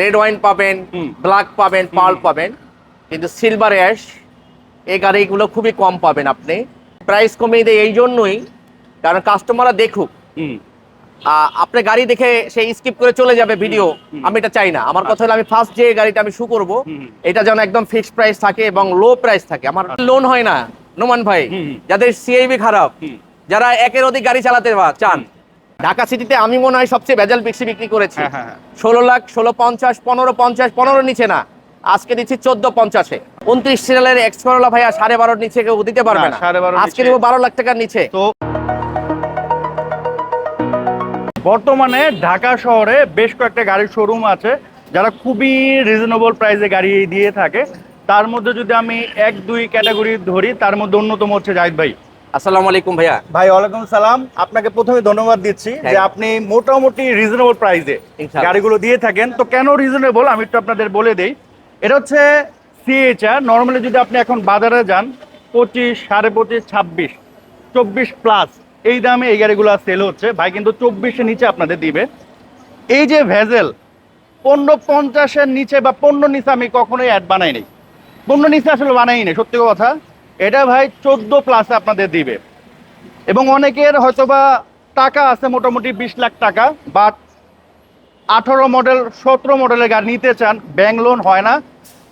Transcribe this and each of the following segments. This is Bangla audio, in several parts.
রেড ওয়াইন পাবেন। ব্ল্যাক পাবেন পার্ল পাবেন কিন্তু সিলভার অ্যাশ এই গাড়িগুলো খুবই কম পাবেন আপনি। প্রাইস কমিয়ে দেয় এই জন্যই কারণ কাস্টমাররা দেখুক। আপনি গাড়ি দেখে সেই স্কিপ করে চলে যাবে ভিডিও আমি এটা চাই না। আমার কথা হলো আমি ফার্স্ট যে গাড়িটা আমি শু করব এটা যেন একদম ফিক্সড প্রাইস থাকে এবং লো প্রাইস থাকে। আমার লোন হয় না। নোমান ভাই। যাদের সিআইবি খারাপ যারা একের অধিক গাড়ি চালাতে চান ঢাকা সিটিতে আমি মনে হয় সবচেয়ে ভেজাল বেশি বিক্রি করেছি। হ্যাঁ, হ্যাঁ, হ্যাঁ। ষোলো লাখ ষোলো পঞ্চাশ পনেরো পঞ্চাশ পনেরো নিচে না। আজকে দিচ্ছি চোদ্দ পঞ্চাশে। উনত্রিশ সিরিয়ালের এক্স করোলা ভাইয়া সাড়ে বারোর নিচে কেউ দিতে পারবে না, আজকে দেবো বারো লাখ টাকার নিচে। তো বর্তমানে ঢাকা শহরে বেশ কয়েকটা গাড়ির শোরুম আছে যারা খুবই রিজনেবল প্রাইসে গাড়ি দিয়ে থাকে। তার মধ্যে যদি আমি এক দুই ক্যাটাগরি ধরি তার মধ্যে অন্যতম হচ্ছে জাহিদ ভাই। আসসালামু আলাইকুম ভাইয়া। ভাই ওয়ালাইকুম সালাম। আপনাকে প্রথমে ধন্যবাদ দিচ্ছি যে হ্যাঁ। আপনি মোটামুটি রিজনেবল প্রাইসে গাড়িগুলো দিয়ে থাকেন। তো কেন রিজনেবল আমি একটু আপনাদের বলে দেই। এটা হচ্ছে সিএইচআর নর্মালি যদি আপনি এখন বাজারে যান পঁচিশ সাড়ে পঁচিশ ছাব্বিশ চব্বিশ প্লাস এই দামে এই গাড়িগুলো সেল হচ্ছে। ভাই কিন্তু চব্বিশের নিচে আপনাদের দিবে। এই যে ভেজেল পনেরো পঞ্চাশের নিচে বা পনেরো নিচে আমি কখনোই অ্যাড বানাই নাই পনেরো নিচে আসলে বানাই নাই সত্যি কথা। এটা ভাই চোদ্দ প্লাস আপনাদের দিবে। এবং অনেকের হয়তোবা টাকা আছে মোটামুটি বিশ লাখ টাকা বাট আঠারো মডেল সতেরো মডেলের গাড়ি নিতে চান ব্যাংক লোন হয় না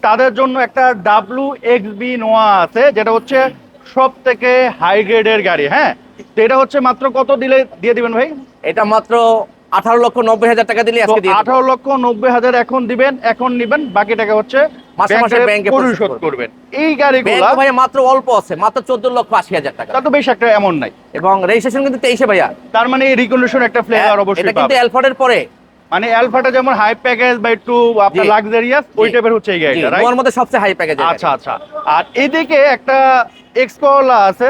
তাদের জন্য একটা ডাব্লু এক্স বি নোয়া আছে যেটা হচ্ছে সব থেকে হাই গ্রেডের গাড়ি হ্যাঁ? তো এটা হচ্ছে মাত্র কত দিলে দিয়ে দিবেন ভাই? এটা মাত্র আঠারো লক্ষ নব্বই হাজার টাকা দিলে আজকে আঠারো লক্ষ নব্বই হাজার এখন দিবেন এখন নিবেন বাকি টাকা হচ্ছে মাসে মাসে ব্যাংকে ব্যাংকে পরিশোধ পরিশোধ করবেন। এই গাড়িগুলো ব্যাংক মাত্র অল্প আছে মাত্র চোদ্দ লক্ষ আশি হাজার টাকা। তা তো বেশ একটা এমন নাই। এবং রেজিস্ট্রেশন কিন্তু তেইশে ভাইয়া। তার মানে এই রিকন্ডিশন একটা ফ্লেভার এটা কিন্তু পাবে। পরে। মানে অ্যালফাটা যেমন হাই প্যাকেজ বা একটু আপনার লাক্সারিয়াস ওই টাইপের হচ্ছে এই গাড়িটা right? মধ্যে সবচেয়ে হাই প্যাকেজ আচ্ছা আচ্ছা। আর এদিকে একটা এক্সকলা আছে।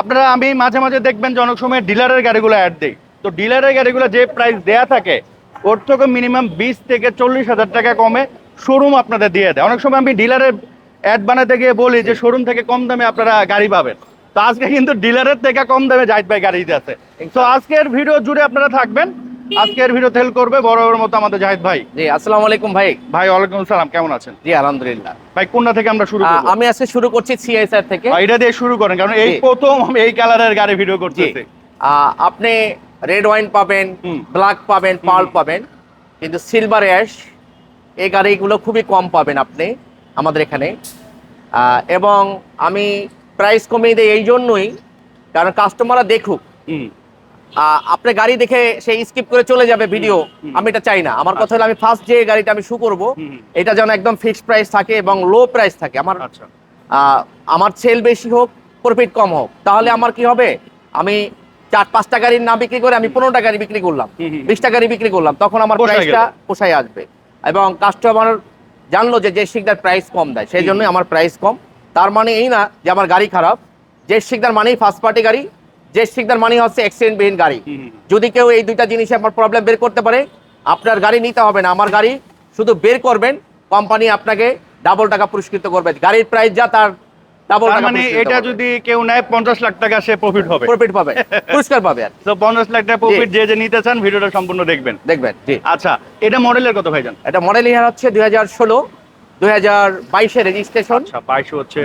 আপনারা আমি মাঝে মাঝে দেখবেন যে অনেক সময় ডিলারের গাড়িগুলো অ্যাড দেই। তো ডিলারের গাড়িগুলো যে প্রাইস দেয়া থাকে ওর থেকে মিনিমাম বিশ থেকে চল্লিশ হাজার টাকা কমে। শোরুম আপনাদের দিয়ে দেয়। অনেক সময় আমি ডিলারের অ্যাড বানাতে গিয়ে বলি যে শোরুম থেকে কম দামে আপনারা গাড়ি পাবেন। তো আজকে কিন্তু ডিলারের থেকে কম দামে জাহিদ ভাই গাড়ি দিতে আছে। তো আজকের ভিডিও জুড়ে আপনারা থাকবেন। আজকের ভিডিও হেল্প করবে বড় মতো আমাদের জাহিদ ভাই। জি আসসালামু আলাইকুম ভাই। ভাই ওয়ালাইকুম সালাম কেমন আছেন? জি আলহামদুলিল্লাহ। ভাই কোনটা থেকে আমরা শুরু করব? আমি আজকে শুরু করছি সিআইএসআর থেকে। এটা দিয়ে শুরু করেন কারণ এই প্রথম আমি এই কালারের গাড়ি ভিডিও করতেছি। আপনি রেড ওয়াইন পাবেন। ব্ল্যাক পাবেন পার্ল পাবেন কিন্তু সিলভার অ্যাশ এই গাড়িগুলো খুবই কম পাবেন আপনি আমাদের এখানে। আহ, এবং আমি প্রাইস কমিয়ে দিই এই জন্যই কারণ কাস্টমাররা দেখুক। আপনি গাড়ি দেখে সেই স্কিপ করে চলে যাবে ভিডিও আমি এটা চাই না। আমার কথা হলো আমি ফার্স্ট যে গাড়িটা আমি শু করব এটা যেন একদম ফিক্সড প্রাইস থাকে এবং লো প্রাইস থাকে। আমার আচ্ছা। আহ, আমার সেল বেশি হোক প্রফিট কম হোক তাহলে আমার কি হবে? আমি চার পাঁচটা গাড়ি না বিক্রি করে আমি পনেরোটা গাড়ি বিক্রি করলাম। বিশটা গাড়ি বিক্রি করলাম তখন আমার প্রাইসটা। পোষায় আসবে। এবং কাস্টমার জানলো যে জেট শিকদার প্রাইস কম দেয় সেই জন্যই আমার প্রাইস কম। তার মানে এই না যে আমার গাড়ি খারাপ। জেট শিকদার মানেই ফার্স্ট পার্টি গাড়ি জেট শিকদার মানেই হচ্ছে অ্যাক্সিডেন্টবিহীন গাড়ি। যদি কেউ এই দুইটা জিনিসে আমার প্রবলেম বের করতে পারে আপনার গাড়ি নিতে হবে না। আমার গাড়ি শুধু বের করবেন কোম্পানি আপনাকে ডাবল টাকা পুরস্কৃত করবে। গাড়ির প্রাইস যা তার ডাবল মানে এটা যদি কেউ নেয় পঞ্চাশ লাখ টাকা সে প্রফিট হবে। প্রফিট পাবে। পুরস্কার পাবে আর। তো পঞ্চাশ লাখ টাকা প্রফিট যে যে নিতে চান ভিডিওটা সম্পূর্ণ দেখবেন। দেখবেন আচ্ছা এটা মডেলের কত ভাইজান? এটা মডেল ইয়ার হচ্ছে দুই হাজার ষোলো দুই হাজার বাইশের রেজিস্ট্রেশন আচ্ছা বাইশে হচ্ছে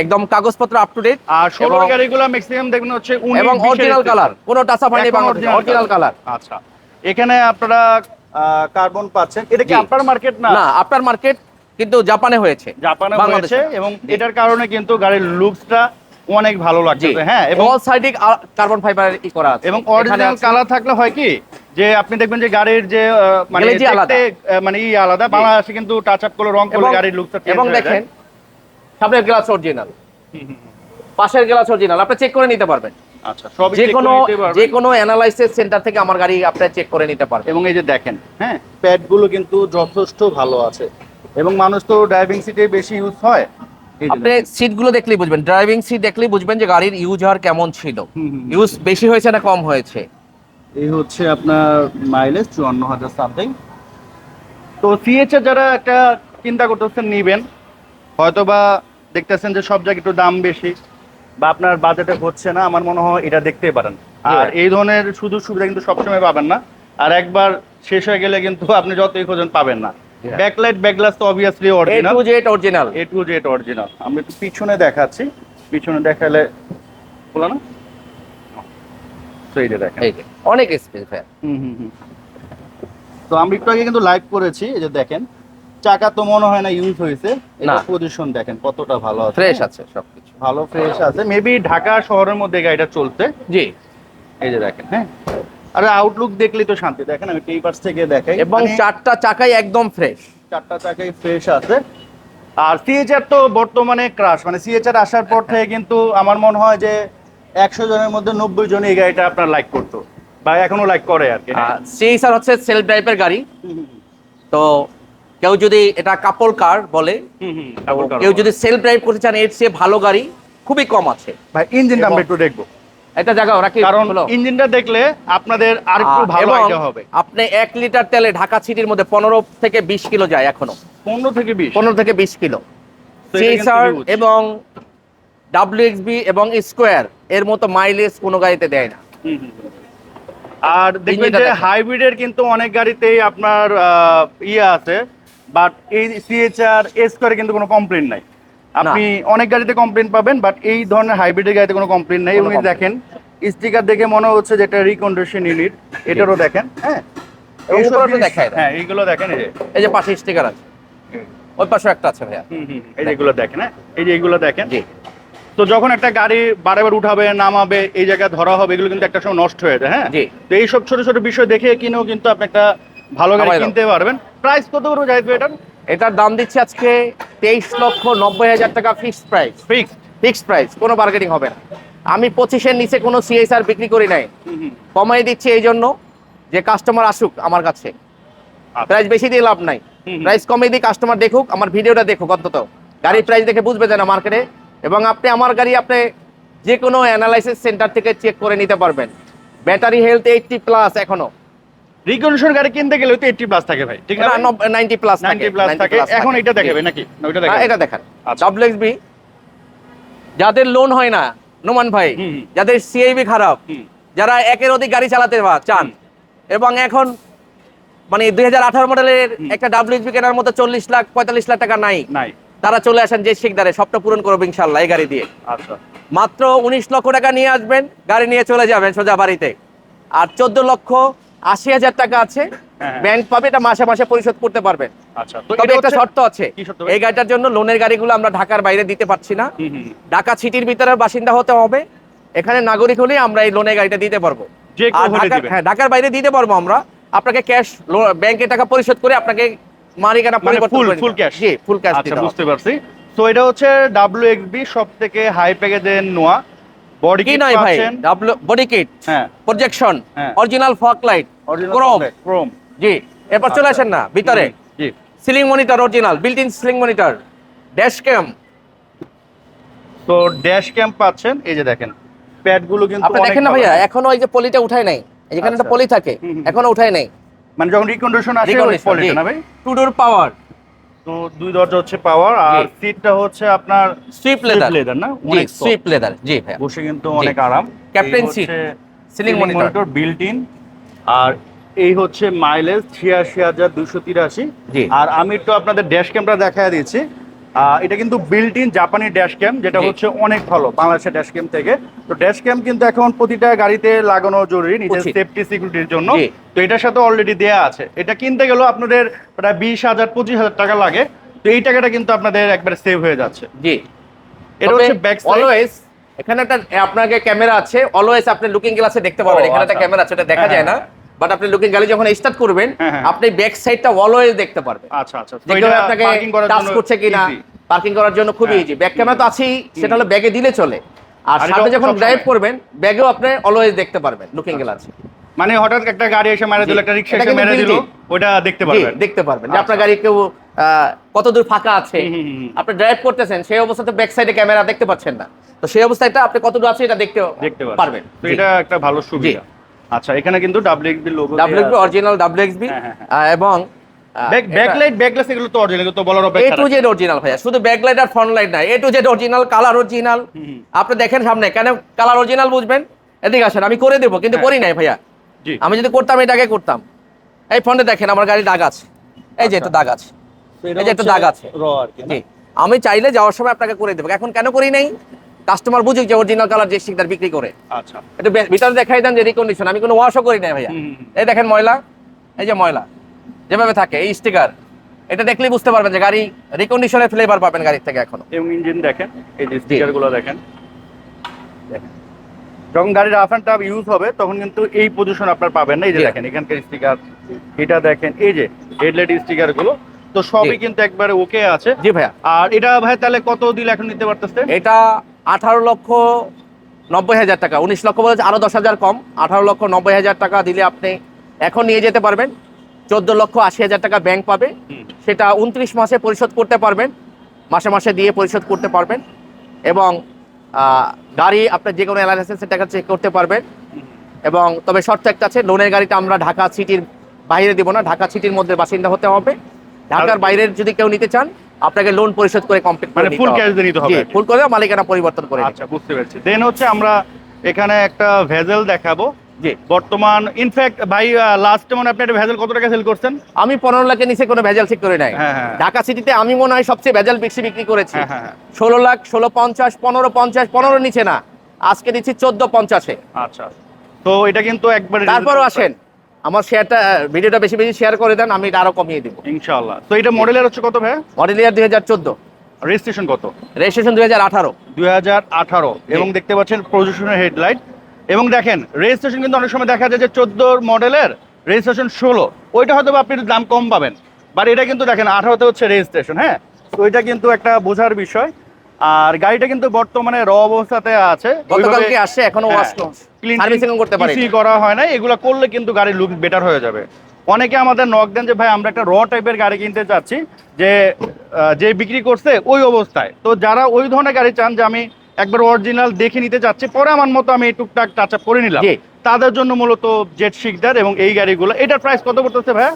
একদম কাগজপত্র আপ টু ডেট আর ষোলো গাড়িগুলো ম্যাক্সিমাম দেখবেন হচ্ছে এবং অরিজিনাল কালার কোনো অরিজিনাল কালার আচ্ছা এখানে আপনারা কার্বন পাচ্ছেন। এটা কি আপনার মার্কেট না? না আপনার মার্কেট কিন্তু জাপানে হয়েছে। জাপানে হয়েছে এবং এটার কারণে কিন্তু গাড়ির লুকসটা অনেক ভালো লাগছে। হ্যাঁ এবং অল সাইডিক কার্বন ফাইবার ই করা আছে। এবং অরিজিনাল কালার থাকলে হয় কি? যে আপনি দেখবেন যে গাড়ির যে মানে মানে ই আলাদা। বাংলাদেশে কিন্তু টাচ আপ করলে রং করলে গাড়ির লুকটা এবং দেখেন সামনের গ্লাস অরিজিনাল পাশের গ্লাস অরিজিনাল আপনি চেক করে নিতে পারবেন। আচ্ছা সব যে কোনো যে কোনো অ্যানালাইসিস সেন্টার থেকে আমার গাড়ি আপনি চেক করে নিতে পারবেন। এবং এই যে দেখেন হ্যাঁ প্যাডগুলো কিন্তু যথেষ্ট ভালো আছে। এবং মানুষ তো ড্রাইভিং সিটে বেশি ইউজ হয় আপনি সিটগুলো দেখলেই বুঝবেন। ড্রাইভিং সিট দেখলেই বুঝবেন যে গাড়ির ইউজ হওয়ার কেমন ছিল। ইউজ বেশি হয়েছে না কম হয়েছে? এই হচ্ছে আপনার মাইলেজ চুয়ান্ন হাজার সামথিং তো সিএচএ যারা একটা চিন্তা করতেছেন নিবেন হয়তো বা দেখতেছেন যে সব জায়গায় একটু দাম বেশি বা আপনার বাজেটে হচ্ছে না আমার মনে হয় এটা দেখতেই পারেন। আর এই ধরনের সুযোগ সুবিধা কিন্তু সবসময় পাবেন না। আর একবার শেষ হয়ে গেলে কিন্তু আপনি যতই খোঁজেন পাবেন না. ব্যাকলাইট ব্যাকগ্লাস তো obviously A original to Z original A to Z original আমি একটু পিছনে দেখাচ্ছি। পিছনে দেখালে বলো না? দেখেন। অনেক স্পেস হুম হুম। তো আমি একটু আগে কিন্তু লাইভ করেছি এই যে দেখেন। চাকা তো মনে হয় না ইউজ হয়েছে। এটা। পজিশন দেখেন কতটা ভালো আছে। ফ্রেশ আছে সবকিছু। ভালো ফ্রেশ আছে। মেবি ঢাকা শহরের মধ্যে গাড়িটা চলছে। জি। এই যে দেখেন হ্যাঁ? আর আউটলুক দেখলেই তো শান্তি। দেখেন আমি এই পাশ থেকে দেখাই। এবং মানে চারটা চাকাই একদম ফ্রেশ চারটা চাকাই ফ্রেশ আছে। আর সিএচআর তো বর্তমানে ক্রাশ মানে সিএচআর আসার পর থেকে কিন্তু আমার মনে হয় যে একশো জনের মধ্যে নব্বই জন এই গাড়িটা আপনার লাইক করতো। বা এখনও লাইক করে আর কি। হ্যাঁ। সিএসআর হচ্ছে সেলফ ড্রাইভের গাড়ি। তো কেউ যদি এটা কাপল কার বলে কেউ যদি সেলফ ড্রাইভ করতে চান এর চেয়ে ভালো গাড়ি খুবই কম আছে। ভাই ইঞ্জিনটা আমরা একটু দেখব। এটা জায়গা ওরা কি কারণ? ইঞ্জিনটা দেখলে আপনাদের আর একটু ভালো আইডিয়া হবে। আপনি এক লিটার তেলে ঢাকা সিটির মধ্যে পনেরো থেকে বিশ কিলো যায় এখনও। পনেরো থেকে বিশ? পনেরো থেকে বিশ কিলো। huge। এবং ডাব্লিউএক্সবি এবং স্কোয়ার এর মতো মাইলেজ কোনো গাড়িতে দেয় না। আর দেখবেন যে হাইব্রিডের কিন্তু অনেক গাড়িতেই আপনার ইয়ে আছে বাট এই সিএচআর এস করে কিন্তু কোনো কমপ্লেন নাই। আপনি অনেক গাড়িতে কমপ্লেন পাবেন বাট এই ধরনের হাইব্রিডের গাড়িতে কোনো কমপ্লেন নেই। উনি দেখেন স্টিকার দেখে মনে হচ্ছে যেটা রিকন্ডিশন ইউনিট এটারও দেখেন হ্যাঁ। হ্যাঁ এইগুলো দেখেন এই যে। এই যে পাশে স্টিকার আছে। ওই পাশে একটা আছে ভাইয়া। হুম, হুম, এই যে এগুলো দেখেন হ্যাঁ? এই যে এগুলো দেখেন। তো যখন একটা গাড়ি বারবার উঠাবে নামাবে এই জায়গায় ধরা হবে এগুলো কিন্তু একটা সময় নষ্ট হয়ে যায় হ্যাঁ? তো এইসব ছোট ছোট বিষয় দেখে কিনেও কিন্তু আপনি একটা ভালো গাড়ি কিনতে পারবেন। প্রাইস কত করব যাইবে এটার? এটার দাম দিচ্ছে আজকে তেইশ লক্ষ নব্বই হাজার টাকা fixed price fixed fixed price কোনো বার্গেনিং হবে না। আমি পঁচিশের নিচে কোনো সিএসআর বিক্রি করি নাই। কমাই দিচ্ছি এই জন্য যে কাস্টমার আসুক আমার কাছে। প্রাইস বেশি দিয়ে লাভ নাই। প্রাইস কমিয়ে দিয়ে কাস্টমার দেখুক আমার ভিডিওটা দেখুক অন্তত। গাড়ির প্রাইস দেখে বুঝবে না মার্কেটে এবং আপনি আমার গাড়ি আপনি যে কোনো অ্যানালাইসিস সেন্টার থেকে চেক করে নিতে পারবেন। ব্যাটারি হেলথ এইটটি প্লাস এখনও। রিকন্ডিশন গাড়ি কিনতে গেলে তো এইটটি প্লাস থাকে ভাই ঠিক না নাইনটি প্লাস নাইনটি প্লাস থাকে এখন এটা দেখাবে নাকি? ওইটা দেখাবে। এটা দেখান। আচ্ছা। ডাব্লিউএক্সবি যাদের লোন হয় না নোমান ভাই। যাদের সিআইবি খারাপ যারা একের অধিক গাড়ি চালাতে চান এবং এখন মানে দুই হাজার আঠারো মডেলের। একটা ডাব্লিউএক্সবি কেনার মতো চল্লিশ লাখ পঁয়তাল্লিশ লাখ টাকা নাই। নাই। তারা চলে আসেন যে শিকদারে সবটা পূরণ করব ইনশাল্লাহ এই গাড়ি দিয়ে। আচ্ছা। মাত্র উনিশ লক্ষ টাকা নিয়ে আসবেন গাড়ি নিয়ে চলে যাবেন সোজা বাড়িতে। আর চোদ্দ লক্ষ আশি হাজার টাকা আছে। হ্যাঁ। ব্যাংক পাবে এটা মাসে মাসে পরিশোধ করতে পারবেন আচ্ছা তবে এটা একটা শর্ত আছে? এই গাড়িটার জন্য লোনের গাড়িগুলো আমরা ঢাকার বাইরে দিতে পারছি না। ঢাকা সিটির ভিতরে বাসিন্দা হতে হবে। এখানে নাগরিক হলেই আমরা এই লোনের গাড়িটা দিতে পারব। হ্যাঁ ঢাকার বাইরে দিতে পারব আমরা। আপনাকে ক্যাশ ব্যাংকে টাকা পরিশোধ করে আপনাকে মালিকানা মানে পরিবর্তন ফুল cash? জি ফুল ক্যাশ আচ্ছা বুঝতে পারছি। তো এটা হচ্ছে ডাব্লিউ এক্সবি সব থেকে হাই প্যাকেজের নোয়া। বডি কি নয় ভাই? ডাবল বডি কিট হ্যাঁ। Projection. Original fog light chrome chrome জি। এরপর চলে আসেন না ভিতরে? জি ceiling monitor original built in ceiling monitor dash cam তো ড্যাশ ক্যাম্প পাচ্ছেন এই যে দেখেন। প্যাডগুলো কিন্তু আপনি দেখেন না ভাইয়া এখনও ওই যে পলিটা উঠায় নাই। এখানে একটা আচ্ছা। পলি থাকে হুম, হুম। এখনও উঠায় নাই। মানে যখন রিকন্ডিশন আসে ওই না ভাই? টু ডোর পাওয়ার তো দুই দরজা হচ্ছে পাওয়ার আর সিটটা হচ্ছে আপনার সুইপ লেদার লেদার না? অনেক সুইপ লেদার জি ভাই বসে কিন্তু অনেক আরাম। Captain seat ceiling monitor built in আর এই হচ্ছে মাইলেজ ছিয়াশি হাজার দুশো তিরাশি। আর আমি একটু আপনাদের ড্যাশ ক্যামটা দেখা দিয়েছি এটা কিন্তু বিল্ট ইন জাপানি ড্যাশ ক্যাম যেটা হচ্ছে অনেক ভালো বাংলাদেশের ড্যাশ ক্যাম থেকে। তো ড্যাশ ক্যাম কিন্তু এখন প্রতিটা গাড়িতে লাগানো জরুরি নিজের সেফটি সিকিউরিটির জন্য। তো এটার সাথে অলরেডি দেয়া আছে। এটা কিনতে গেলেও আপনাদের প্রায় বিশ হাজার পঁচিশ হাজার টাকা লাগে। তো এই টাকাটা কিন্তু আপনাদের একবার সেভ হয়ে যাচ্ছে। জি। এটা হচ্ছে ব্যাক অলওয়েজ এখানে একটা আপনাকে ক্যামেরা আছে। অলওয়েজ আপনি লুকিং গ্লাসে দেখতে পাবেন এখানে একটা আচ্ছা। ক্যামেরা আছে এটা দেখা হ্যাঁ, যায় না। বাট আপনি লুকিং গ্যালারি যখন স্টার্ট করবেন হ্যাঁ, হ্যাঁ। আপনি ব্যাক সাইডটা অলওয়েজ দেখতে পারবেন। আচ্ছা আচ্ছা। আপনাকে টাচ করছে কিনা পার্কিং করার জন্য খুবই। ইজি ব্যাক ক্যামেরা তো আছেই সেটা হলো ব্যাগে দিলে চলে। আর সাথে যখন ড্রাইভ করবেন ব্যাগেও আপনি অলওয়েজ দেখতে পারবেন লুকিং গ্লাস মানে হঠাৎ একটা গাড়ি এসে মেরে দিল একটা রিক্সা এসে মেরে দিল ওটা দেখতে পারবেন। দেখতে পারবেন। যে আপনার আচ্ছা। গাড়ি কেউ কত দূর ফাঁকা আছে। আপনি ড্রাইভ করতেছেন সেই অবস্থাতে ব্যাক সাইডে ক্যামেরা দেখতে পাচ্ছেন না। তো সেই অবস্থায় আপনি কত দূর আছে এটা দেখতে দেখতে পারবেন পারবেন। তো এটা একটা ভালো সুবিধা। আচ্ছা এখানে কিন্তু WXB logo WXB original WXB এবং ব্যাকলাইট ব্যাকলাইট এগুলো তো অরিজিনাল তো বলার এ অপেক্ষা টু জেড অরিজিনাল ভাইয়া শুধু ব্যাকলাইট আর ফ্রন্ট লাইট না A to Z original colour original আপনি দেখেন সামনে কেন কালার অরিজিনাল বুঝবেন? এদিকে আসেন আমি করে দেবো কিন্তু হ্যাঁ। করি নাই ভাইয়া। জি। আমি যদি করতাম এটা আগে করতাম। এই ফোনে দেখেন আমার গাড়ি দাগ আছে। এই যে আচ্ছা। এটা দাগ আছে। এই যে একটা দাগ আছে। আমি চাইলে যাওয়ার সময় আপনাকে করে দেবো। এখন কেন করি নাই? কাস্টমার বুঝুক যে অরিজিনাল কালার যে স্টিকার বিক্রি করে। আচ্ছা। একটু ভিতরে দেখাই দেন যে রিকন্ডিশন আমি কোনো ওয়াশও করি নাই ভাইয়া। এই দেখেন ময়লা এই যে ময়লা যেভাবে থাকে এই স্টিকার এটা দেখলেই বুঝতে পারবেন যে গাড়ি রিকন্ডিশনের ফ্লেভার পাবেন গাড়ির থেকে এখন। এবং ইঞ্জিন দেখেন এই যে স্টিকারগুলো দেখেন। দেখেন। যখন গাড়ির রাফ অ্যান্ড টাফ ইউজ হবে তখন কিন্তু এই পজিশন আপনার পাবেন না। এই যে দেখেন এখানকার স্টিকার এটা দেখেন এই যে হেডলাইট স্টিকারগুলো তো সবই কিন্তু একবারে ওকে আছে। জি ভাইয়া। আর এটা ভাই তাহলে কত দিলে এখন নিতে পারতেছে এটা আঠারো লক্ষ নব্বই হাজার টাকা। উনিশ লক্ষ বলেছে আরও দশ হাজার কম। আঠারো লক্ষ নব্বই হাজার টাকা দিলে আপনি এখন নিয়ে যেতে পারবেন। চোদ্দ লক্ষ আশি হাজার টাকা ব্যাংক পাবে। সেটা উনত্রিশ মাসে পরিশোধ করতে পারবেন। মাসে মাসে দিয়ে পরিশোধ করতে পারবেন। এবং গাড়ি আপনার যে কোনো অ্যালাইসেন্স টাকা চেক করতে পারবেন। এবং তবে শর্ত একটা আছে লোনের গাড়িটা আমরা ঢাকা সিটির বাইরে দিব না। ঢাকা সিটির মধ্যে বাসিন্দা হতে হবে। ঢাকার বাইরের যদি কেউ নিতে চান আপনাকে লোন পরিশোধ করে কমপ্লিট মানে ফুল ক্যাশ দিয়ে নিতে হবে। ফুল করে মালিকানা পরিবর্তন করে আচ্ছা বুঝতে পেরেছি। দেন হচ্ছে আমরা এখানে একটা ভেজেল দেখাবো। জি। বর্তমান ইনফ্যাক্ট ভাই লাস্ট মানে আপনি একটা ভেজেল কত টাকা সেল করছেন? আমি পনেরো লাখের নিচে কোনো ভেজাল ঠিক করে নাই। হ্যাঁ, হ্যাঁ। ঢাকা সিটিতে আমি মনে হয় সবচেয়ে ভেজাল বেশি বিক্রি করেছি। হ্যাঁ হ্যাঁ হ্যাঁ। ষোলো লাখ ষোলো পঞ্চাশ পনেরো পঞ্চাশ পনেরো নিচে না। আজকে দিচ্ছি চোদ্দ পঞ্চাশে। আচ্ছা। তো এটা কিন্তু একবারে তারপরও আসেন। আমার শেয়ারটা ভিডিওটা বেশি বেশি শেয়ার করে দেন আমি এটা আরও কমিয়ে দিব। ইনশাআল্লাহ। তো এটা মডেলের হচ্ছে কত ভাই? মডেল ইয়ার দুই হাজার চোদ্দ। রেজিস্ট্রেশন কত? রেজিস্ট্রেশন দুই হাজার আঠারো। দুই হাজার আঠারো। এবং দেখতে পাচ্ছেন প্রজেকশনের হেডলাইট এবং দেখেন রেজিস্ট্রেশন কিন্তু অনেক সময় দেখা যায় যে চোদ্দ মডেলের রেজিস্ট্রেশন ষোলো। ওইটা হয়তো আপনি দাম কম পাবেন। বাট এটা কিন্তু দেখেন আঠারোতে হচ্ছে রেজিস্ট্রেশন হ্যাঁ? তো এটা কিন্তু একটা বোঝার বিষয়। আর গাড়িটা কিন্তু বর্তমানে র অবস্থাতে আছে। গতকালকে আসছে এখনও হ্যাঁ, ওয়াশ সার্ভিসিং করতে পারি কিছুই করা হয় না এগুলো করলে কিন্তু গাড়ির লুক বেটার হয়ে যাবে। অনেকে আমাদের নক দেন যে ভাই আমরা একটা র টাইপের গাড়ি কিনতে চাচ্ছি যে যে বিক্রি করছে ওই অবস্থায়। তো যারা ওই ধরনের গাড়ি চান যে আমি একবার অরিজিনাল দেখে নিতে চাচ্ছি পরে আমার মতো আমি টুকটাক টাচ আপ করে নিলাম। তাদের জন্য মূলত জেট শিকদার এবং এই গাড়িগুলো। এটার প্রাইস কত পড়তেছে ভাই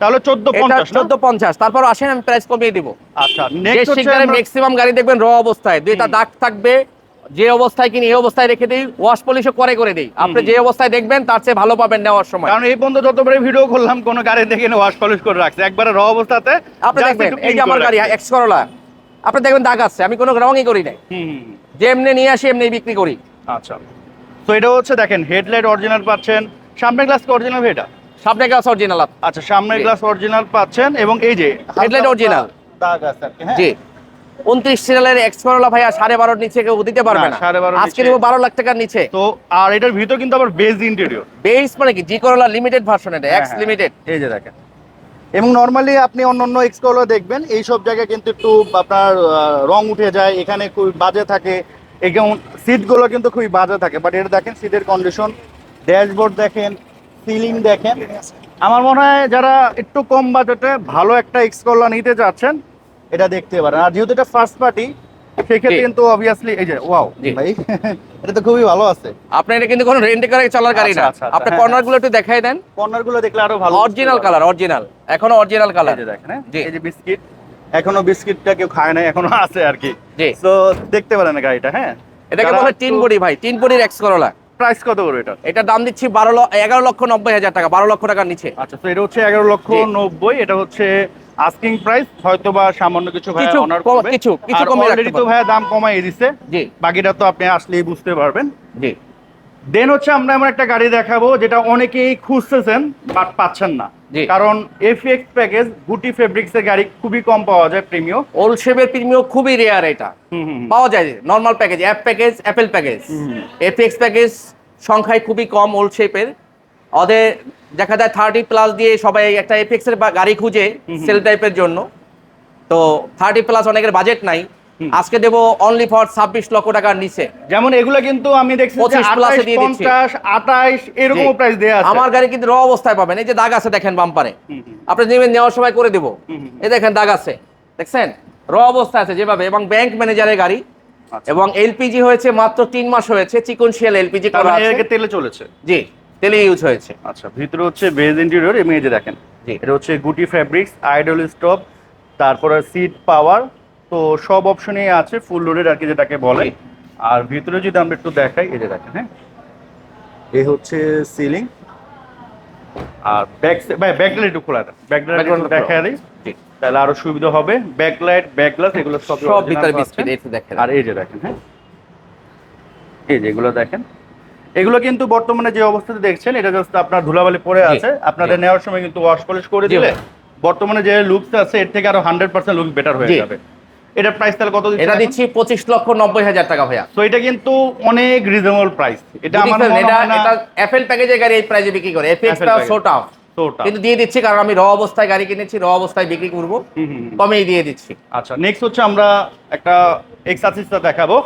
তাহলে চোদ্দ এটা পঞ্চাশ চোদ্দ পঞ্চাশ। তারপর আসেন আমি প্রাইস কমিয়ে দিব। আচ্ছা নেক্সট হচ্ছে ম্যাক্সিমাম গাড়ি দেখবেন র অবস্থায়। দুইটা দাগ থাকবে। যে অবস্থায় কিনি এই অবস্থায় রেখে দিই। ওয়াশ পলিশও করে করে দিই। আপনি যে অবস্থায় দেখবেন তার চেয়ে ভালো পাবেন নেওয়ার সময়। কারণ এই পর্যন্ত যতবারই ভিডিও করলাম কোনো গাড়ি দেখে ওয়াশ পলিশ করে রাখছে। একবারে র অবস্থাতে আপনি দেখবেন এই যে আমার গাড়ি। এক্স করলা আপনি দেখবেন দাগ আছে আমি কোনো রঙই করি নাই। যে এমনি নিয়ে আসি এমনি বিক্রি করি। আচ্ছা। তো এটা হচ্ছে দেখেন হেডলাইট অরিজিনাল পাচ্ছেন। সামনের গ্লাস অরিজিনাল এটা? সামনে গ্লাস অরিজিনাল আচ্ছা সামনের গ্লাস অরিজিনাল পাচ্ছেন এবং এই যে Headlight অরিজিনাল দাগ আছে হ্যাঁ? জি। উনত্রিশ সিরিয়ালের এক্স করলা ভাইয়া সাড়ে বারোর নিচে কেউ দিতে পারবে না, আজকে। দেবো বারো লাখ টাকার নিচে। তো আর এটার ভিতর কিন্তু আবার বেজ ইন্টেরিয়র বেস মানে কি? জি করলা লিমিটেড ভার্সন এটা এক্স হ্যাঁ। লিমিটেড এই যে দেখেন। এবং নর্মালি আপনি অন্য অন্য এক্সকোলো দেখবেন এই সব জায়গায় কিন্তু একটু আপনার রং উঠে যায় এখানে খুব বাজে থাকে। এবং সিটগুলো কিন্তু খুবই বাজে থাকে বাট এটা দেখেন সিটের কন্ডিশন ড্যাশবোর্ড দেখেন সিলিং দেখেন। আমার মনে হয় যারা একটু কম বাজেটে ভালো একটা এক্সকোলা নিতে চাচ্ছেন এটা দেখতে পারেন। আর যেহেতু এটা ফার্স্ট পার্টি সেক্ষেত্রে কিন্তু অবভিয়াসলি এই যে ওয়াও ভাই এটা তো খুবই ভালো আছে। আপনার এটা কিন্তু কোনো রেন্ট করে চলার গাড়ি আচ্ছা, না। আচ্ছা, আচ্ছা, আপনি হ্যাঁ, কর্নারগুলো একটু দেখাই দেন। কর্নারগুলো দেখলে আরও ভালো অরিজিনাল কালার অরিজিনাল এখনও অরিজিনাল কালার দেখেন হ্যাঁ? এই যে বিস্কিট এখনও বিস্কিটটা কেউ খায় না এখনও আছে আর কি। তো দেখতে পারেন গাড়িটা হ্যাঁ? এটাকে বলে তিন বডি ভাই তিন বডির এক্স করলা প্রাইস কত করে এটা? এটা দাম দিচ্ছি বারো এগারো লক্ষ নব্বই হাজার টাকা বারো লক্ষ টাকার নিচে। আচ্ছা তো এটা হচ্ছে এগারো লক্ষ নব্বই এটা হচ্ছে আস্কিং প্রাইস হয়তো বা সামান্য কিছু ভাই কিছু অনার কম- করবে। কিছু কমে রাখতে তো। ভাই দাম কমাই দিছে। জি। বাকিটা তো আপনি আসলেই বুঝতে পারবেন। জি। দেন হচ্ছে আমরা এমন একটা গাড়ি দেখাবো যেটা অনেকেই খুঁজতেছেন বাট পাচ্ছেন না। কারণ এফএক্স প্যাকেজ গুটি ফেব্রিক্স এর গাড়ি খুবই কম পাওয়া যায় প্রিমিয়াম ওল্ড শেপের প্রিমিয়াম খুবই রেয়ার এটা। পাওয়া যায় normal package app package apple package. FX package সংখ্যায় খুবই কম ওল্ড শেপের ওদের দেখা যায় থার্টি প্লাস দিয়ে সবাই একটা এফএক্স এর গাড়ি খুঁজে সেল টাইপের জন্য। তো থার্টি প্লাস অনেকের বাজেট নাই। আজকে দেবো অনলি ফর ছাব্বিশ লক্ষ টাকার নিচে। যেমন এগুলো কিন্তু আমি দেখছি 25 plus এ দিয়ে দিচ্ছি। আঠাইশ এরকমও জি। প্রাইস দেওয়া আছে। আমার গাড়ি কিন্তু র অবস্থায় পাবেন। এই যে দাগ আছে দেখেন বাম্পারে আপনি নেবেন নেওয়ার সময় করে দেবো। এই দেখেন দাগ আছে। দেখছেন? র অবস্থা আছে যেভাবে। এবং ব্যাংক ম্যানেজারের গাড়ি। আচ্ছা। এবং এলপিজি হয়েছে মাত্র তিন মাস হয়েছে। চিকন শিয়াল এলপিজি করা মানে আছে। তেলে চলেছে? জি তেলে ইউজ হয়েছে। আচ্ছা ভিতরে হচ্ছে বেজ ইন্টেরিয়র এই যে দেখেন এটা হচ্ছে গুটি ফ্যাব্রিক্স আইডল স্টপ তারপরে সিট পাওয়ার তো সব অপশনই আছে ফুল লোডেড আর কি যেটাকে বলে। আর ভিতরে যদি আমরা একটু দেখাই এই যে দেখেন হ্যাঁ। এই হচ্ছে সিলিং আর ব্যাক ভাই ব্যাকলাইট একটু খোলা ব্যাকলাইট দেখা দিই। তাহলে আরও সুবিধা হবে। ব্যাকলাইট ব্যাকগ্লাস এগুলো সব সব ভিতরে বিস্কিট তো দেখেন। আর এই যে দেখেন হ্যাঁ। এই যে এগুলো দেখেন। এগুলো কিন্তু বর্তমানে যে অবস্থাতে দেখছেন এটা জাস্ট আপনার ধুলাবালি পড়ে আছে। আপনাদের নেওয়ার সময় কিন্তু ওয়াশ পলিশ করে দিলে বর্তমানে যে লুকস আছে এর থেকে আরও হান্ড্রেড পার্সেন্ট লুক বেটার হয়ে যাবে। এটার প্রাইস তাহলে কত এটা দিচ্ছি পঁচিশ লক্ষ নব্বই হাজার টাকা ভাইয়া। তো এটা কিন্তু অনেক রিজনেবল প্রাইস এটা আমার? এটা এটা অ্যাপেল প্যাকেজের গাড়ি এই প্রাইজে বিক্রি করে। এফএক্স Apple টা package। শোটা কিন্তু দিয়ে দিচ্ছি কারণ আমি র অবস্থায় গাড়ি কিনেছি র অবস্থায় বিক্রি করব। কমেই দিয়ে দিচ্ছি। আচ্ছা নেক্সট হচ্ছে আমরা একটা এক্স আসিসটা দেখাবো।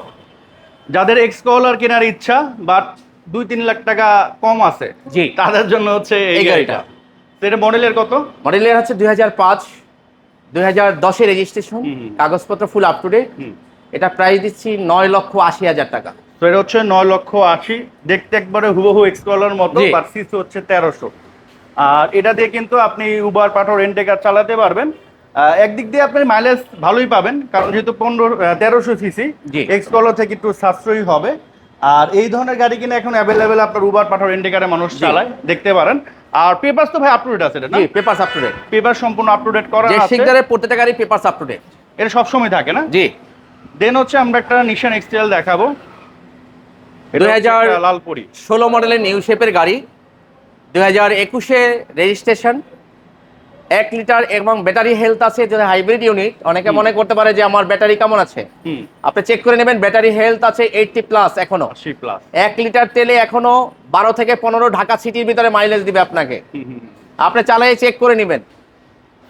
যাদের এক্স কলার কেনার ইচ্ছা বাট দুই তিন লাখ টাকা কম আছে জি। তাদের জন্য হচ্ছে এই গাড়িটা। এটা মডেলের কত? মডেলের হচ্ছে দুই হাজার পাঁচ। দুই হাজার দশের রেজিস্ট্রেশন। কাগজপত্র ফুল আপ টু ডেট এটা প্রাইস দিচ্ছি নয় লক্ষ আশি হাজার টাকা। তো এটা হচ্ছে নয় লক্ষ আশি। দেখতে একবারে হুবহু এক্স কলার মতো জি। সিসি হচ্ছে তেরোশো। আর এটা দিয়ে কিন্তু আপনি উবার পাঠো রেন্টেকার চালাতে পারবেন। একদিক দিয়ে আপনি মাইলেজ ভালোই পাবেন কারণ যেহেতু পনেরো তেরোশো সিসি জি। এক্স কলার থেকে একটু সাশ্রয়ী হবে। আর এই ধরনের গাড়ি কিনে এখন অ্যাভেলেবেল আপনার উবার পাঠো রেন্টেকারে মানুষ চালায় দেখতে পারেন। আর পেপার তো ভাই আপ টু ডেট আছে এটা না? Papers up to date paper সম্পূর্ণ আপ টু ডেট করা যে আছে। সিগনারের প্রত্যেকটা গাড়ি পেপারস আপ টু ডেট এটা সবসময় থাকে না? জি। দেন হচ্ছে আমরা একটা নিশান এক্সটেল দেখাবো। এটা 2000 লালপুরি ষোলো মডেলের নিউ শেপের গাড়ি। দুই হাজার একুশে রেজিস্ট্রেশন এক লিটার এবং ব্যাটারি হেলথ আছে যেটা হাইব্রিড ইউনিট অনেকে মনে করতে পারে যে আমার ব্যাটারি কেমন আছে? আপনি চেক করে নেবেন ব্যাটারি হেলথ আছে এইটটি প্লাস এখনও। প্লাস এক লিটার তেলে এখনও বারো থেকে পনেরো ঢাকা সিটির ভিতরে মাইলেজ দিবে আপনাকে। আপনি চালিয়ে চেক করে নেবেন।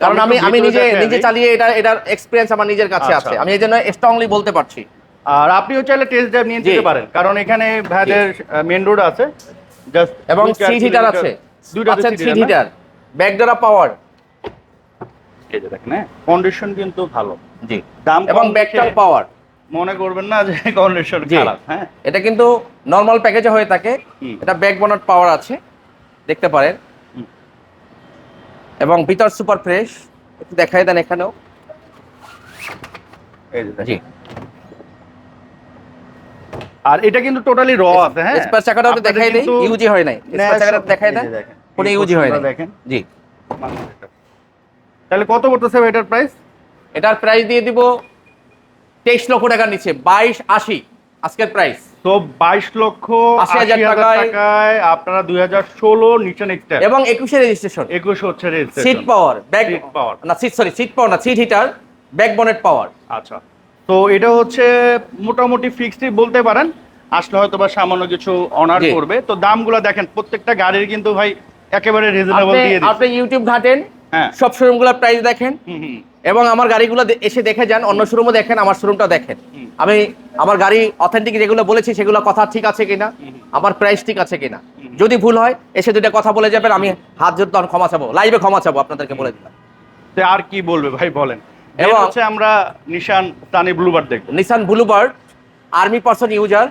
কারণ আমি আমি নিজে নিজে চালিয়ে এটা এটার এক্সপিরিয়েন্স আমার নিজের কাছে আচ্ছা। আছে। আমি এই জন্য স্ট্রংলি বলতে পারছি। আর আপনিও চাইলে টেস্ট ড্রাইভ নিয়ে যেতে পারেন কারণ এখানে ভাইদের মেন রোড আছে। জাস্ট এবং সিট হিটার আছে। দুইটা আচ্ছা সিট সিট হিটার ব্যাকডোরা পাওয়ার এই যে দেখেন হ্যাঁ কন্ডিশন কিন্তু ভালো। জি। দাম এবং কম পাওয়ার মনে করবেন না যে কন্ডিশন খারাপ হ্যাঁ? এটা কিন্তু নর্মাল প্যাকেজে হয়ে থাকে। এটা ব্যাক বনাট পাওয়ার আছে। দেখতে পারেন। এবং ভিতর সুপার ফ্রেশ একটু দেখাই দেন এখানেও। জি। আর এটা কিন্তু টোটালি র আছে হ্যাঁ? তো আপনাদের দেখাই দেই। ইউজি হয় নাই। স্পেয়ার চাকাটা দেখাই দেন। কোনো ইউজি হয় নাই। দেখেন। জি। তাহলে কত পড়তেছে এটার প্রাইস এটার প্রাইস দিয়ে দিব তেইশ লক্ষ টাকার নিচে বাইশ আশি আজকের প্রাইস তো বাইশ লক্ষ আশি হাজার টাকায়- আপনারা দুই হাজার ষোলো নিচে নেক্সট এবং একুশে রেজিস্ট্রেশন একুশ হচ্ছে সিট পাওয়ার ব্যাক পাওয়ার না সিট সরি সিট পাওয়ার না seat heater back bonnet power আচ্ছা। তো এটা হচ্ছে মোটামুটি ফিক্সড বলতে পারেন। আসলে হয়তো বা সামান্য কিছু অনার করবে। তো দামগুলো দেখেন প্রত্যেকটা গাড়ির কিন্তু ভাই একেবারে রিজনেবল দিয়ে আপনি ইউটিউব ঘাটেন সব শোরুমগুলোর প্রাইস দেখেন। এবং আমার গাড়িগুলো এসে দেখে যান অন্য শোরুমও দেখেন আমার শোরুমটা দেখেন। আমি আমার গাড়ি অথেন্টিক যেগুলো বলেছি সেগুলো কথা ঠিক আছে কিনা আমার প্রাইস ঠিক আছে কিনা। যদি ভুল হয় এসে দুইটা কথা বলে যাবেন আমি হাত জোর তখন ক্ষমা চাবো লাইভে ক্ষমা চাবো আপনাদেরকে বলে দিলাম। তো আর কি বলবে ভাই বলেন। এবং হচ্ছে আমরা নিশান সানি ব্লুবার দেখব। Nissan Bluebird army person user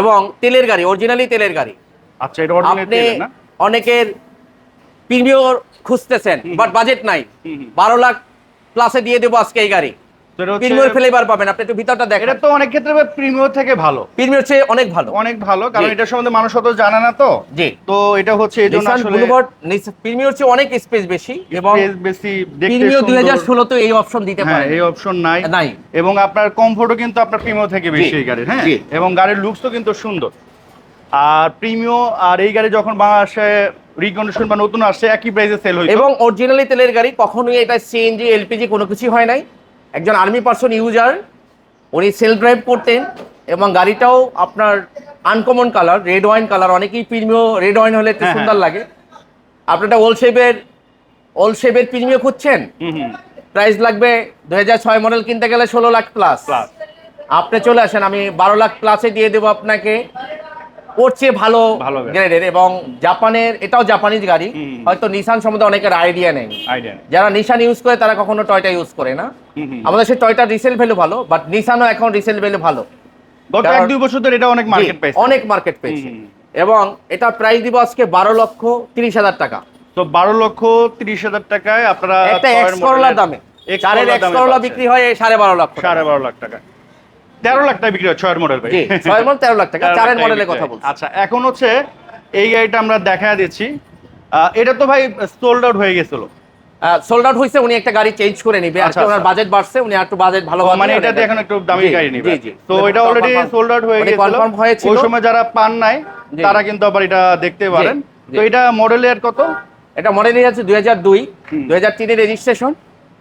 এবং তেলের গাড়ি অরিজিনালি তেলের গাড়ি। আচ্ছা এটা অরিজিনাল তেল না? অনেকের প্রিমিয়র খুঁজতেছেন বাট বাজেট নাই। বারো লাখ প্লাসে দিয়ে দেবো আজকে এই গাড়ি। তো এটা ফ্লেভার পাবেন আপনি একটু ভিতরটা দেখেন। এটা তো অনেক ক্ষেত্রে প্রিমিয়ার থেকে ভালো। প্রিমিয়র চেয়ে অনেক ভালো। অনেক ভালো কারণ জি। এটার সম্বন্ধে মানুষ অত জানে না তো। জি। তো এটা হচ্ছে এই জন্য আসলে ব্লুবার্ড প্রিমিয়র চেয়ে অনেক স্পেস বেশি এবং বেশি প্রিমিয়র। ষোলোতে এই অপশন দিতে হ্যাঁ পারে এই অপশন নাই। নাই। এবং আপনার কমফোর্টও কিন্তু আপনার প্রিমিও থেকে বেশি এই গাড়ির হ্যাঁ? এবং গাড়ির লুকসও কিন্তু সুন্দর। আর প্রিমিও আর এই গাড়ি যখন বাংলাদেশে রিকন্ডিশন বা নতুন আসছে একই প্রাইসে সেল হইতো। এবং অরিজিনালি তেলের গাড়ি কখনোই এটা সিএনজি এলপিজি কোনো কিছু হয় নাই। একজন আর্মি পার্সন ইউজার উনি সেল ড্রাইভ করতেন এবং গাড়িটাও আপনার uncommon colour red wine colour অনেকেই প্রিমিয় রেড ওয়াইন হলে একটু হ্যাঁ, সুন্দর লাগে। আপনি একটা ওল শেপের ওল শেপের প্রিমিয় খুঁজছেন? প্রাইস লাগবে দু হাজার ছয় মডেল কিনতে গেলে ষোলো লাখ প্লাস প্লাস আপনি চলে আসেন আমি বারো লাখ প্লাসে দিয়ে দেবো আপনাকে। ওর চেয়ে ভালো গ্রেডের এবং জাপানের এটাও জাপানিজ গাড়ি। হয়তো নিসান সম্বন্ধে অনেকের আইডিয়া নেই। যারা নিশান ইউজ করে তারা কখনো টয়টা ইউজ করে না। আমাদের সেই টয়টার রিসেল ভ্যালু ভালো বাট নিশানও এখন রিসেল ভ্যালু ভালো। গত এক দুই বছর ধরে এটা অনেক মার্কেট জি, অনেক মার্কেট পেয়েছে। এবং এটা প্রাইস দিব আজকে বারো লক্ষ তিরিশ হাজার টাকা। তো বারো লক্ষ তিরিশ হাজার টাকায় আপনারা একটা এক্স করলার দামে। চারের এক্স করলা বিক্রি হয় সাড়ে বারো লক্ষ। সাড়ে বারো লাখ টাকা তেরো লাখ টাকা বিক্রি হয় ছয়ের মডেল ভাই। জি ছয় মডেল তেরো লাখ টাকা। 13 লাখ চারের মডেলের কথা বলছি। আচ্ছা এখন হচ্ছে এই গাড়িটা আমরা দেখা দিচ্ছি। এটা তো ভাই সোল্ড আউট হয়ে গেছিল। সোল্ড আউট হয়েছে উনি একটা গাড়ি চেঞ্জ করে নিবে। আচ্ছা, আজকে ওনার আচ্ছা। বাজেট বাড়ছে উনি একটু বাজেট ভালো মানে এটাতে এখন একটু দামি গাড়ি নিবে। তো এটা অলরেডি সোল্ড আউট হয়ে গেছিল। confirm হয়েছিল। ওই সময় যারা পান নাই তারা কিন্তু আবার এটা দেখতে পারেন। তো এটা মডেলের কত? এটা মডেল আছে দুই হাজার দুই। দুই হাজার তিনের রেজিস্ট্রেশন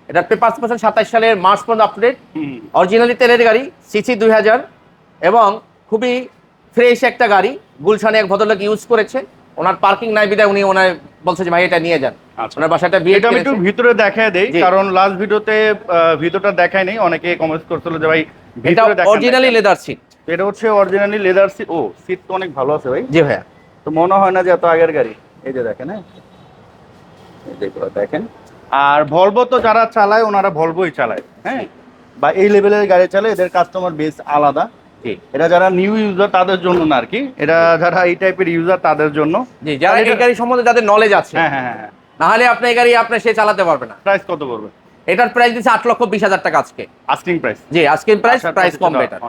এটা পেপার পার্সেন্ট সাতাশ সালের মার্চ পর্যন্ত আপডেট অরিজিনালি তেলের গাড়ি সিসি দুই হাজার এবং খুবই ফ্রেশ একটা গাড়ি। গুলশানে এক ভদ্রলোক ইউজ করেছে। ওনার পার্কিং নাই বিদায় উনি ওনার বলছে যে ভাই এটা নিয়ে যান। আচ্ছা। ওনার বাসাটা বিয়ে এটা আমি একটু ভিতরে দেখায় দেই। কারণ লাস্ট ভিডিওতে ভিতরটা দেখায় নেই। অনেকে কমেন্ট করছিল যে ভাই এটা অরিজিনালি লেদার সিট এটা হচ্ছে অরিজিনালি লেদার সিট ও সিট তো অনেক ভালো আছে ভাই। জি ভাইয়া। তো মনে হয় না যে এত আগের গাড়ি। এই যে দেখেন হ্যাঁ। দেখেন। আর ভলভো তো যারা চালায় ওনারা ভলভোই চালায় হ্যাঁ? বা এই লেভেলের গাড়ি চালায় এদের কাস্টমার বেস আলাদা। এটা যারা নিউ ইউজার তাদের জন্য না আর কি। এটা যারা এই টাইপের ইউজার তাদের জন্য। জি যারা এই গাড়ি সম্বন্ধে যাদের নলেজ আছে হ্যাঁ হ্যাঁ হ্যাঁ না হলে আপনি এই গাড়ি আপনি সে চালাতে পারবে না। প্রাইস কত করবে এটার প্রাইস দিচ্ছে আট লক্ষ বিশ হাজার টাকা আজকে। আস্কিং প্রাইস জি আজকের প্রাইস প্রাইস কম বেটার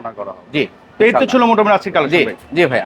জি তো এই তো ছিল মোটামুটি আজকে জি কালেকশন। জি ভাইয়া।